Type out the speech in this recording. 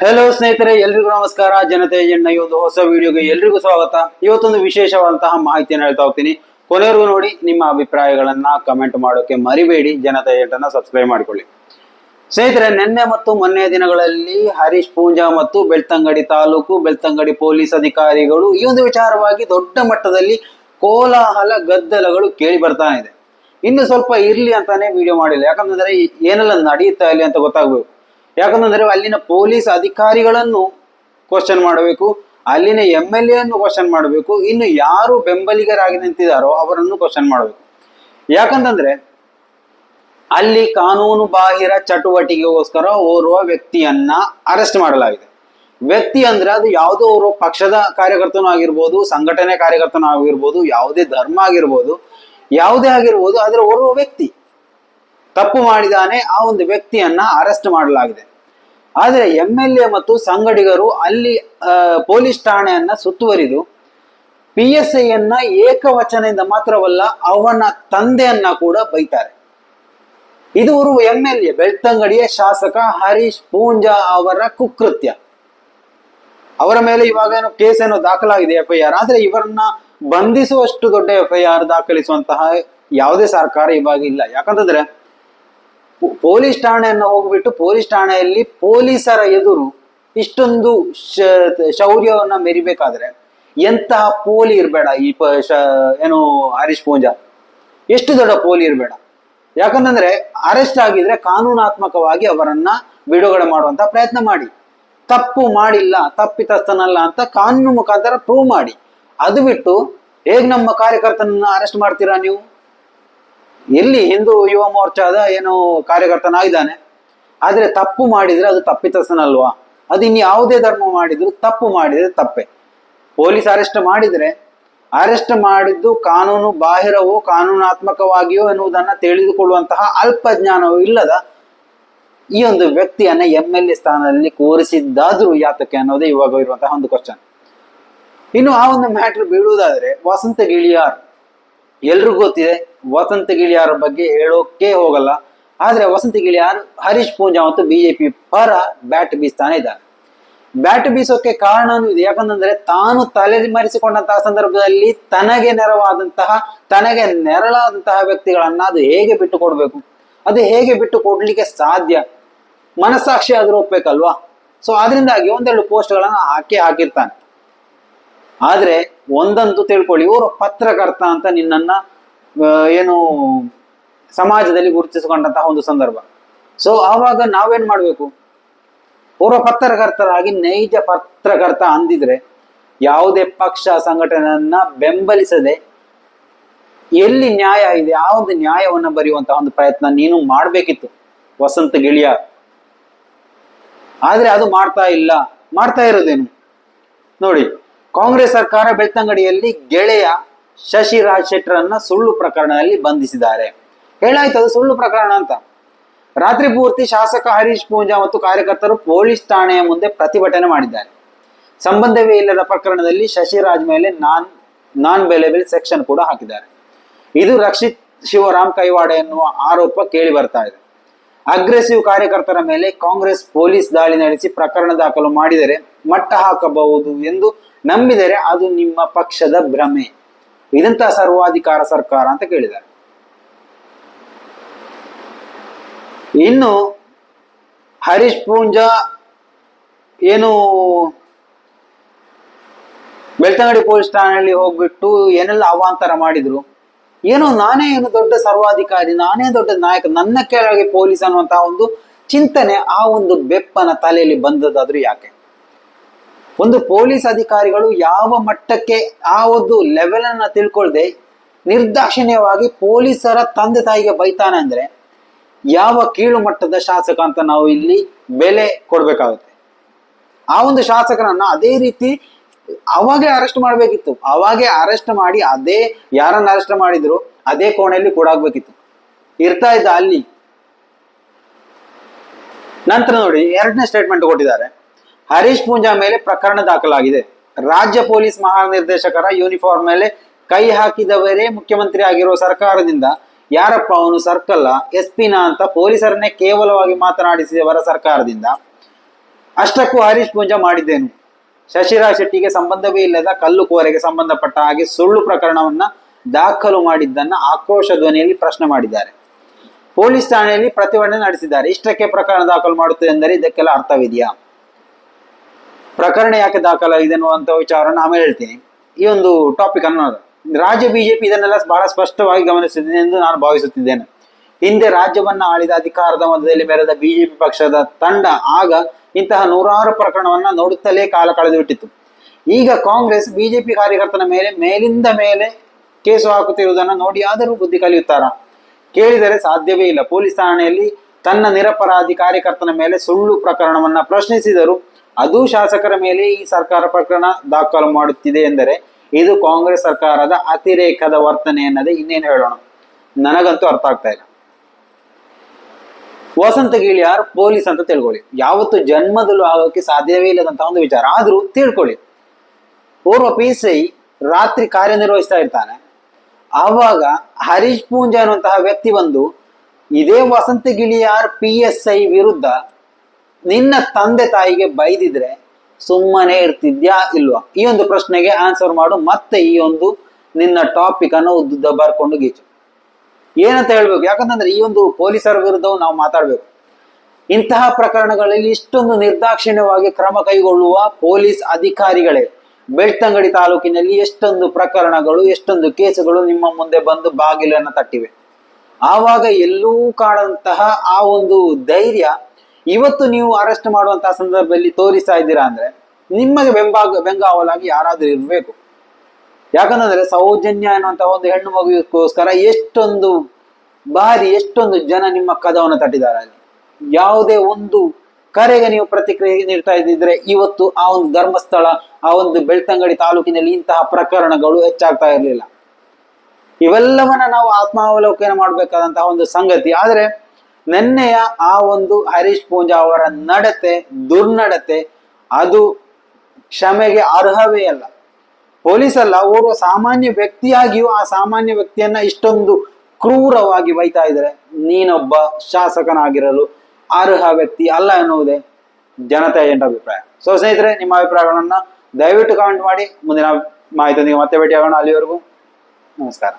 Hello ಸ್ನೇಹಿತರೆ, ಎಲ್ರಿಗೂ ನಮಸ್ಕಾರ. ಜನತೆ ಎಣ್ಣ ಈ ಒಂದು ಹೊಸ ವಿಡಿಯೋಗೆ ಎಲ್ರಿಗೂ ಸ್ವಾಗತ. ಇವತ್ತೊಂದು ವಿಶೇಷವಾದಂತಹ ಮಾಹಿತಿಯನ್ನು ಹೇಳ್ತಾ ಹೋಗ್ತೀನಿ. ಕೊನೆಯವರೆಗೂ ನೋಡಿ, ನಿಮ್ಮ ಅಭಿಪ್ರಾಯಗಳನ್ನ ಕಮೆಂಟ್ ಮಾಡೋಕೆ ಮರಿಬೇಡಿ. ಜನತೆ ಏಟನ್ನ ಸಬ್ಸ್ಕ್ರೈಬ್ ಮಾಡಿಕೊಳ್ಳಿ. ಸ್ನೇಹಿತರೆ, ನಿನ್ನೆ ಮತ್ತು ಮೊನ್ನೆ ದಿನಗಳಲ್ಲಿ ಹರೀಶ್ ಪೂಂಜಾ ಮತ್ತು ಬೆಳ್ತಂಗಡಿ ತಾಲೂಕು, ಬೆಳ್ತಂಗಡಿ ಪೊಲೀಸ್ ಅಧಿಕಾರಿಗಳು ಈ ಒಂದು ವಿಚಾರವಾಗಿ ದೊಡ್ಡ ಮಟ್ಟದಲ್ಲಿ ಕೋಲಾಹಲ, ಗದ್ದಲಗಳು ಕೇಳಿ ಬರ್ತಾ ಇದೆ. ಇನ್ನು ಸ್ವಲ್ಪ ಇರ್ಲಿ ಅಂತಾನೆ ವಿಡಿಯೋ ಮಾಡಿಲ್ಲ. ಯಾಕಂತಂದ್ರೆ ಏನೆಲ್ಲ ನಡೆಯುತ್ತಾ ಇಲ್ಲಿ ಅಂತ ಗೊತ್ತಾಗ್ಬೇಕು. ಯಾಕಂತಂದ್ರೆ ಅಲ್ಲಿನ ಪೊಲೀಸ್ ಅಧಿಕಾರಿಗಳನ್ನು ಕ್ವಶನ್ ಮಾಡಬೇಕು, ಅಲ್ಲಿನ ಎಂ ಎಲ್ ಎ ಅನ್ನು ಕ್ವಶನ್ ಮಾಡಬೇಕು, ಇನ್ನು ಯಾರು ಬೆಂಬಲಿಗರಾಗಿ ನಿಂತಿದ್ದಾರೋ ಅವರನ್ನು ಕ್ವಶನ್ ಮಾಡಬೇಕು. ಯಾಕಂತಂದ್ರೆ ಅಲ್ಲಿ ಕಾನೂನು ಬಾಹಿರ ಚಟುವಟಿಕೆಗೋಸ್ಕರ ಓರ್ವ ವ್ಯಕ್ತಿಯನ್ನ ಅರೆಸ್ಟ್ ಮಾಡಲಾಗಿದೆ. ವ್ಯಕ್ತಿ ಅಂದ್ರೆ ಅದು ಯಾವುದೋ ಅವರು ಪಕ್ಷದ ಕಾರ್ಯಕರ್ತನೂ ಆಗಿರ್ಬೋದು, ಸಂಘಟನೆ ಕಾರ್ಯಕರ್ತನೂ ಆಗಿರ್ಬೋದು, ಯಾವುದೇ ಧರ್ಮ ಆಗಿರ್ಬೋದು, ಯಾವುದೇ ಆಗಿರ್ಬೋದು ಅದರ ಓರ್ವ ವ್ಯಕ್ತಿ. ತಪ್ಪು ಮಾಡಿದಾನೆ ಆ ಒಂದು ವ್ಯಕ್ತಿಯನ್ನ ಅರೆಸ್ಟ್ ಮಾಡಲಾಗಿದೆ. ಆದರೆ ಎಂ ಎಲ್ ಎ ಮತ್ತು ಸಂಗಡಿಗರು ಅಲ್ಲಿ ಪೊಲೀಸ್ ಠಾಣೆಯನ್ನ ಸುತ್ತುವರಿದು ಪಿ ಎಸ್ ಐಯನ್ನ ಏಕವಚನದಿಂದ ಮಾತ್ರವಲ್ಲ ಅವನ ತಂದೆಯನ್ನ ಕೂಡ ಬೈತಾರೆ. ಇದು ಅವರು ಎಂ ಎಲ್ ಎ ಬೆಳ್ತಂಗಡಿಯ ಶಾಸಕ ಹರೀಶ್ ಪೂಂಜಾ ಅವರ ಕುಕೃತ್ಯ. ಅವರ ಮೇಲೆ ಇವಾಗ ಏನು ಕೇಸ್ ಏನೋ ದಾಖಲಾಗಿದೆ ಎಫ್ ಐ ಆರ್ ಆದ್ರೆ ಇವರನ್ನ ಬಂಧಿಸುವಷ್ಟು ದೊಡ್ಡ ಎಫ್ ಐ ಆರ್ ದಾಖಲಿಸುವಂತಹ ಯಾವುದೇ ಸರ್ಕಾರ ಇವಾಗ ಇಲ್ಲ. ಯಾಕಂತಂದ್ರೆ ಪೊಲೀಸ್ ಠಾಣೆಯನ್ನು ಹೋಗ್ಬಿಟ್ಟು ಪೊಲೀಸ್ ಠಾಣೆಯಲ್ಲಿ ಪೊಲೀಸರ ಎದುರು ಇಷ್ಟೊಂದು ಶೌರ್ಯವನ್ನ ಮೆರಿಬೇಕಾದ್ರೆ ಎಂತಹ ಪೋಲಿ ಇರಬೇಡ ಈ ಪ, ಶ- ಏನು ಹರೀಶ್ ಪೂಂಜಾ. ಎಷ್ಟು ದೊಡ್ಡ ಪೋಲಿ ಇರಬೇಡ. ಯಾಕಂತಂದ್ರೆ ಅರೆಸ್ಟ್ ಆಗಿದ್ರೆ ಕಾನೂನಾತ್ಮಕವಾಗಿ ಅವರನ್ನ ಬಿಡುಗಡೆ ಮಾಡುವಂತ ಪ್ರಯತ್ನ ಮಾಡಿ. ತಪ್ಪು ಮಾಡಿಲ್ಲ, ತಪ್ಪಿತಸ್ಥನಲ್ಲ ಅಂತ ಕಾನೂನು ಮುಖಾಂತರ ಪ್ರೂವ್ ಮಾಡಿ. ಅದು ಬಿಟ್ಟು ಹೇಗ್ ನಮ್ಮ ಕಾರ್ಯಕರ್ತನನ್ನ ಅರೆಸ್ಟ್ ಮಾಡ್ತೀರಾ ನೀವು? ಎಲ್ಲಿ ಹಿಂದೂ ಯುವ ಮೋರ್ಚಾದ ಏನು ಕಾರ್ಯಕರ್ತನಾಗಿದ್ದಾನೆ, ಆದರೆ ತಪ್ಪು ಮಾಡಿದರೆ ಅದು ತಪ್ಪಿತಸ್ಥನಲ್ವಾ? ಅದು ಇನ್ನು ಯಾವುದೇ ಧರ್ಮ ಮಾಡಿದ್ರು ತಪ್ಪು ಮಾಡಿದ್ರೆ ತಪ್ಪೆ. ಪೊಲೀಸ್ ಅರೆಸ್ಟ್ ಮಾಡಿದ್ರೆ, ಅರೆಸ್ಟ್ ಮಾಡಿದ್ದು ಕಾನೂನು ಬಾಹಿರವೋ ಕಾನೂನಾತ್ಮಕವಾಗಿಯೋ ಎನ್ನುವುದನ್ನು ತಿಳಿದುಕೊಳ್ಳುವಂತಹ ಅಲ್ಪ ಜ್ಞಾನವೂ ಇಲ್ಲದ ಈ ಒಂದು ವ್ಯಕ್ತಿಯನ್ನ ಎಂ ಎಲ್ ಎ ಸ್ಥಾನದಲ್ಲಿ ಕೂರಿಸಿದ್ದಾದ್ರೂ ಯಾತಕ್ಕೆ ಅನ್ನೋದೇ ಇವಾಗ ಇರುವಂತಹ ಒಂದು ಕ್ವಶನ್ ಇನ್ನು ಆ ಒಂದು ಮ್ಯಾಟ್ರ್ ಬೀಳುವುದಾದ್ರೆ, ವಸಂತ ಗಿಳಿಯಾರ್, ಎಲ್ರಿಗೂ ಗೊತ್ತಿದೆ ವಸಂತ ಗಿಳಿಯಾರ ಬಗ್ಗೆ ಹೇಳೋಕೆ ಹೋಗಲ್ಲ. ಆದರೆ ವಸಂತ ಗಿಳಿಯಾರ್ ಹರೀಶ್ ಪೂಂಜಾ ಮತ್ತು ಬಿಜೆಪಿ ಪರ ಬ್ಯಾಟ್ ಬೀಸ್ತಾನೆ ಇದ್ದಾರೆ. ಬ್ಯಾಟ್ ಬೀಸೋಕೆ ಕಾರಣ ಇದೆ ಯಾಕಂತಂದ್ರೆ ತಾನು ತಲೆ ಮರಿಸಿಕೊಂಡಂತಹ ಸಂದರ್ಭದಲ್ಲಿ ತನಗೆ ನೆರವಾದಂತಹ, ತನಗೆ ನೆರಳಾದಂತಹ ವ್ಯಕ್ತಿಗಳನ್ನ ಅದು ಹೇಗೆ ಬಿಟ್ಟು ಕೊಡ್ಬೇಕು ಅದು ಹೇಗೆ ಬಿಟ್ಟು ಕೊಡ್ಲಿಕ್ಕೆ ಸಾಧ್ಯ? ಮನಸ್ಸಾಕ್ಷಿ ಆದ್ರೂ ಒಪ್ಬೇಕಲ್ವಾ? ಸೊ ಅದರಿಂದಾಗಿ ಒಂದೆರಡು ಪೋಸ್ಟ್ಗಳನ್ನು ಹಾಕಿ ಹಾಕಿರ್ತಾನೆ. ಆದ್ರೆ ಒಂದಂತೂ ತಿಳ್ಕೊಳ್ಳಿ, ಇವರು ಪತ್ರಕರ್ತ ಅಂತ ನಿನ್ನನ್ನ ಏನು ಸಮಾಜದಲ್ಲಿ ಗುರುತಿಸಿಕೊಂಡಂತಹ ಒಂದು ಸಂದರ್ಭ. ಸೊ ಆವಾಗ ನಾವೇನ್ ಮಾಡ್ಬೇಕು? ಪೂರ್ವ ಪತ್ರಕರ್ತರಾಗಿ ನೈಜ ಪತ್ರಕರ್ತ ಅಂದಿದ್ರೆ ಯಾವುದೇ ಪಕ್ಷ ಸಂಘಟನೆಯನ್ನ ಬೆಂಬಲಿಸದೆ ಎಲ್ಲಿ ನ್ಯಾಯ ಇದೆ ಆ ಒಂದು ನ್ಯಾಯವನ್ನು ಬರೆಯುವಂತಹ ಒಂದು ಪ್ರಯತ್ನ ನೀನು ಮಾಡಬೇಕಿತ್ತು, ವಸಂತ ಗಿಳಿಯ ಆದ್ರೆ ಅದು ಮಾಡ್ತಾ ಇಲ್ಲ. ಮಾಡ್ತಾ ಇರೋದೇನು? ನೋಡಿ, ಕಾಂಗ್ರೆಸ್ ಸರ್ಕಾರ ಬೆಳ್ತಂಗಡಿಯಲ್ಲಿ ಗೆಳೆಯ ಶಶಿರಾಜ್ ಶೆಟ್ಟರನ್ನ ಸುಳ್ಳು ಪ್ರಕರಣದಲ್ಲಿ ಬಂಧಿಸಿದ್ದಾರೆ. ಹೇಳಾಯ್ತು ಅದು ಸುಳ್ಳು ಪ್ರಕರಣ ಅಂತ? ರಾತ್ರಿ ಪೂರ್ತಿ ಶಾಸಕ ಹರೀಶ್ ಪೂಂಜಾ ಮತ್ತು ಕಾರ್ಯಕರ್ತರು ಪೊಲೀಸ್ ಠಾಣೆಯ ಮುಂದೆ ಪ್ರತಿಭಟನೆ ಮಾಡಿದ್ದಾರೆ. ಸಂಬಂಧವೇ ಇಲ್ಲದ ಪ್ರಕರಣದಲ್ಲಿ ಶಶಿರಾಜ್ ಮೇಲೆ ನಾನ್ ನಾನ್ ಬೆಲೆಬಲ್ ಸೆಕ್ಷನ್ ಕೂಡ ಹಾಕಿದ್ದಾರೆ. ಇದು ರಕ್ಷಿತ್ ಶಿವರಾಮ್ ಕೈವಾಡ ಎನ್ನುವ ಆರೋಪ ಕೇಳಿ ಬರ್ತಾ ಇದೆ. ಅಗ್ರೆಸಿವ್ ಕಾರ್ಯಕರ್ತರ ಮೇಲೆ ಕಾಂಗ್ರೆಸ್ ಪೊಲೀಸ್ ದಾಳಿ ನಡೆಸಿ ಪ್ರಕರಣ ದಾಖಲು ಮಾಡಿದರೆ ಮಟ್ಟ ಹಾಕಬಹುದು ಎಂದು ನಂಬಿದರೆ ಅದು ನಿಮ್ಮ ಪಕ್ಷದ ಭ್ರಮೆ. ಇದಂತ ಸರ್ವಾಧಿಕಾರ ಸರ್ಕಾರ ಅಂತ ಕೇಳಿದ್ದಾರೆ. ಇನ್ನು ಹರೀಶ್ ಪೂಂಜಾ ಏನು ಬೆಳ್ತಂಗಡಿ ಪೊಲೀಸ್ ಠಾಣೆಯಲ್ಲಿ ಹೋಗ್ಬಿಟ್ಟು ಏನೆಲ್ಲ ಅವಾಂತರ ಮಾಡಿದ್ರು. ಏನು ನಾನೇ ಏನು ದೊಡ್ಡ ಸರ್ವಾಧಿಕಾರಿ, ನಾನೇ ದೊಡ್ಡ ನಾಯಕ, ನನ್ನ ಕೆಳಗೆ ಪೊಲೀಸ್ ಅನ್ನುವಂತಹ ಒಂದು ಚಿಂತನೆ ಆ ಒಂದು ಬೆಪ್ಪನ ತಲೆಯಲ್ಲಿ ಬಂದದಾದ್ರೂ ಯಾಕೆ? ಒಂದು ಪೊಲೀಸ್ ಅಧಿಕಾರಿಗಳು ಯಾವ ಮಟ್ಟಕ್ಕೆ ಆ ಒಂದು ಲೆವೆಲ್ ಅನ್ನ ತಿಳ್ಕೊಳ್ದೆ ನಿರ್ದಾಕ್ಷಿಣ್ಯವಾಗಿ ಪೊಲೀಸರ ತಂದೆ ತಾಯಿಗೆ ಬೈತಾನೆ ಅಂದ್ರೆ ಯಾವ ಕೀಳು ಮಟ್ಟದ ಶಾಸಕ ಅಂತ ನಾವು ಇಲ್ಲಿ ಬೆಲೆ ಕೊಡ್ಬೇಕಾಗುತ್ತೆ. ಆ ಒಂದು ಶಾಸಕರನ್ನ ಅದೇ ರೀತಿ ಅವಾಗೆ ಅರೆಸ್ಟ್ ಮಾಡಬೇಕಿತ್ತು. ಅವಾಗೆ ಅರೆಸ್ಟ್ ಮಾಡಿ ಅದೇ ಯಾರನ್ನ ಅರೆಸ್ಟ್ ಮಾಡಿದ್ರು ಅದೇ ಕೋಣೆಯಲ್ಲಿ ಕೂಡಾಗ್ಬೇಕಿತ್ತು ಇರ್ತಾ ಇದ್ದ ಅಲ್ಲಿ. ನಂತರ ನೋಡಿ ಎರಡನೇ ಸ್ಟೇಟ್ಮೆಂಟ್ ಕೊಟ್ಟಿದ್ದಾರೆ. ಹರೀಶ್ ಪೂಂಜಾ ಮೇಲೆ ಪ್ರಕರಣ ದಾಖಲಾಗಿದೆ. ರಾಜ್ಯ ಪೊಲೀಸ್ ಮಹಾನಿರ್ದೇಶಕರ ಯೂನಿಫಾರ್ಮ್ ಮೇಲೆ ಕೈ ಹಾಕಿದವರೇ ಮುಖ್ಯಮಂತ್ರಿ ಆಗಿರುವ ಸರ್ಕಾರದಿಂದ, ಯಾರಪ್ಪ ಅವನು ಸರ್ಕಲ್ಲ ಎಸ್ ಪಿನ ಅಂತ ಪೊಲೀಸರನ್ನೇ ಕೇವಲವಾಗಿ ಮಾತನಾಡಿಸಿದವರ ಸರ್ಕಾರದಿಂದ. ಅಷ್ಟಕ್ಕೂ ಹರೀಶ್ ಪೂಂಜಾ ಮಾಡಿದ್ದೇನು? ಶಶಿರಾಜ್ ಶೆಟ್ಟಿಗೆ ಸಂಬಂಧವೇ ಇಲ್ಲದ ಕಲ್ಲು ಕೋರೆಗೆ ಸಂಬಂಧಪಟ್ಟ ಹಾಗೆ ಸುಳ್ಳು ಪ್ರಕರಣವನ್ನ ದಾಖಲು ಮಾಡಿದ್ದನ್ನ ಆಕ್ರೋಶ ಧ್ವನಿಯಲ್ಲಿ ಪ್ರಶ್ನೆ ಮಾಡಿದ್ದಾರೆ. ಪೊಲೀಸ್ ಠಾಣೆಯಲ್ಲಿ ಪ್ರತಿಭಟನೆ ನಡೆಸಿದ್ದಾರೆ. ಇಷ್ಟಕ್ಕೆ ಪ್ರಕರಣ ದಾಖಲು ಮಾಡುತ್ತದೆ ಎಂದರೆ ಇದಕ್ಕೆಲ್ಲ ಅರ್ಥವಿದೆಯಾ? ಪ್ರಕರಣ ಯಾಕೆ ದಾಖಲಾಗಿದೆ ಅನ್ನುವಂಥ ವಿಚಾರವನ್ನು ಆಮೇಲೆ ಹೇಳ್ತೀನಿ. ಈ ಒಂದು ಟಾಪಿಕ್ ಅನ್ನೋದು ರಾಜ್ಯ ಬಿಜೆಪಿ ಇದನ್ನೆಲ್ಲ ಬಹಳ ಸ್ಪಷ್ಟವಾಗಿ ಗಮನಿಸುತ್ತಿದೆ ಎಂದು ನಾನು ಭಾವಿಸುತ್ತಿದ್ದೇನೆ. ಹಿಂದೆ ರಾಜ್ಯವನ್ನ ಆಳಿದ ಅಧಿಕಾರದ ಮಧ್ಯದಲ್ಲಿ ಮೆರೆದ ಬಿಜೆಪಿ ಪಕ್ಷದ ತಂಡ ಆಗ ಇಂತಹ ನೂರಾರು ಪ್ರಕರಣವನ್ನ ನೋಡುತ್ತಲೇ ಕಾಲ ಕಳೆದು ಬಿಟ್ಟಿತ್ತು. ಈಗ ಕಾಂಗ್ರೆಸ್ ಬಿಜೆಪಿ ಕಾರ್ಯಕರ್ತನ ಮೇಲೆ, ಮೇಲಿಂದ ಮೇಲೆ ಕೇಸು ಹಾಕುತ್ತಿರುವುದನ್ನು ನೋಡಿ ಆದರೂ ಬುದ್ಧಿ ಕಲಿಯುತ್ತಾರ? ಕೇಳಿದರೆ ಸಾಧ್ಯವೇ ಇಲ್ಲ. ಪೊಲೀಸ್ ಠಾಣೆಯಲ್ಲಿ ತನ್ನ ನಿರಪರಾಧಿ ಕಾರ್ಯಕರ್ತನ ಮೇಲೆ ಸುಳ್ಳು ಪ್ರಕರಣವನ್ನ ಪ್ರಶ್ನಿಸಿದರು ಅದು ಶಾಸಕರ ಮೇಲೆ ಈ ಸರ್ಕಾರ ಪ್ರಕರಣ ದಾಖಲು ಮಾಡುತ್ತಿದೆ ಎಂದರೆ ಇದು ಕಾಂಗ್ರೆಸ್ ಸರ್ಕಾರದ ಅತಿರೇಕದ ವರ್ತನೆ ಅನ್ನೋದೇ ಇನ್ನೇನು ಹೇಳೋಣ. ನನಗಂತೂ ಅರ್ಥ ಆಗ್ತಾ ಇಲ್ಲ. ವಸಂತ ಗಿಳಿಯಾರ್ ಪೊಲೀಸ್ ಅಂತ ತಿಳ್ಕೊಳ್ಳಿ. ಯಾವತ್ತು ಜನ್ಮದಲ್ಲೂ ಆಗೋಕೆ ಸಾಧ್ಯವೇ ಇಲ್ಲದಂತ ಒಂದು ವಿಚಾರ. ಆದ್ರೂ ತಿಳ್ಕೊಳ್ಳಿ. ಓರ್ವ ಪಿ ಐ ರಾತ್ರಿ ಕಾರ್ಯನಿರ್ವಹಿಸ್ತಾ ಇರ್ತಾನೆ. ಆವಾಗ ಹರೀಶ್ ಪೂಂಜಾ ಅನ್ನುವಂತಹ ವ್ಯಕ್ತಿ ಬಂದು ಇದೇ Vasanth Giliyar P S I ವಿರುದ್ಧ ನಿನ್ನ ತಂದೆ ತಾಯಿಗೆ ಬೈದಿದ್ರೆ ಸುಮ್ಮನೆ ಇರ್ತಿದ್ಯಾ ಇಲ್ವಾ? ಈ ಒಂದು ಪ್ರಶ್ನೆಗೆ ಆನ್ಸರ್ ಮಾಡು. ಮತ್ತೆ ಈ ಒಂದು ನಿನ್ನ ಟಾಪಿಕ್ ಅನ್ನು ಉದ್ದುದ್ದ ಬರ್ಕೊಂಡು ಗೀಚು. ಏನಂತ ಹೇಳ್ಬೇಕು? ಯಾಕಂತಂದ್ರೆ ಈ ಒಂದು ಪೊಲೀಸರ ವಿರುದ್ಧವು ನಾವು ಮಾತಾಡ್ಬೇಕು. ಇಂತಹ ಪ್ರಕರಣಗಳಲ್ಲಿ ಇಷ್ಟೊಂದು ನಿರ್ದಾಕ್ಷಿಣ್ಯವಾಗಿ ಕ್ರಮ ಕೈಗೊಳ್ಳುವ ಪೊಲೀಸ್ ಅಧಿಕಾರಿಗಳೇ, ಬೆಳ್ತಂಗಡಿ ತಾಲೂಕಿನಲ್ಲಿ ಎಷ್ಟೊಂದು ಪ್ರಕರಣಗಳು, ಎಷ್ಟೊಂದು ಕೇಸುಗಳು ನಿಮ್ಮ ಮುಂದೆ ಬಂದು ಬಾಗಿಲನ್ನು ತಟ್ಟಿವೆ. ಆವಾಗ ಎಲ್ಲೂ ಕಾಣಂತಹ ಆ ಒಂದು ಧೈರ್ಯ ಇವತ್ತು ನೀವು ಅರೆಸ್ಟ್ ಮಾಡುವಂತಹ ಸಂದರ್ಭದಲ್ಲಿ ತೋರಿಸ್ತಾ ಇದ್ದೀರಾ ಅಂದ್ರೆ ನಿಮಗೆ ಬೆಂಬಾಗ, ಬೆಂಗಾವಲಾಗಿ ಯಾರಾದ್ರೂ ಇರಬೇಕು. ಯಾಕಂತಂದ್ರೆ ಸೌಜನ್ಯ ಅನ್ನುವಂತಹ ಒಂದು ಹೆಣ್ಣು ಮಗುವಿಗೋಸ್ಕರ ಎಷ್ಟೊಂದು ಬಾರಿ, ಎಷ್ಟೊಂದು ಜನ ನಿಮ್ಮ ಕದವನ್ನು ತಟ್ಟಿದ್ದಾರೆ ಅಲ್ಲಿ. ಯಾವುದೇ ಒಂದು ಕರೆಗೆ ನೀವು ಪ್ರತಿಕ್ರಿಯೆ ನೀಡ್ತಾ ಇದ್ದಿದ್ರೆ ಇವತ್ತು ಆ ಒಂದು ಧರ್ಮಸ್ಥಳ, ಆ ಒಂದು ಬೆಳ್ತಂಗಡಿ ತಾಲೂಕಿನಲ್ಲಿ ಇಂತಹ ಪ್ರಕರಣಗಳು ಹೆಚ್ಚಾಗ್ತಾ ಇರಲಿಲ್ಲ. ಇವೆಲ್ಲವನ್ನ ನಾವು ಆತ್ಮಾವಲೋಕನ ಮಾಡಬೇಕಾದಂತಹ ಒಂದು ಸಂಗತಿ. ಆದ್ರೆ ನಿನ್ನೆಯ ಆ ಒಂದು ಹರೀಶ್ ಪೂಂಜಾ ಅವರ ನಡತೆ, ದುರ್ನಡತೆ, ಅದು ಕ್ಷಮೆಗೆ ಅರ್ಹವೇ ಅಲ್ಲ. ಪೊಲೀಸ್ ಅಲ್ಲ ಓರ್ವ ಸಾಮಾನ್ಯ ವ್ಯಕ್ತಿಯಾಗಿಯೂ ಆ ಸಾಮಾನ್ಯ ವ್ಯಕ್ತಿಯನ್ನ ಇಷ್ಟೊಂದು ಕ್ರೂರವಾಗಿ ಬೈತಾ ಇದ್ರೆ ನೀನೊಬ್ಬ ಶಾಸಕನಾಗಿರಲು ಅರ್ಹ ವ್ಯಕ್ತಿ ಅಲ್ಲ ಎನ್ನುವುದೇ ಜನತಾ ಏಜೆಂಟ್ ಅಭಿಪ್ರಾಯ ಸೊ ಸ್ನೇಹಿತರೆ, ನಿಮ್ಮ ಅಭಿಪ್ರಾಯಗಳನ್ನ ದಯವಿಟ್ಟು ಕಾಮೆಂಟ್ ಮಾಡಿ. ಮುಂದಿನ ಮಾಹಿತಿಯೊಂದಿಗೆ ಮತ್ತೆ ಭೇಟಿಯಾಗೋಣ. ಅಲ್ಲಿವರೆಗೂ ನಮಸ್ಕಾರ.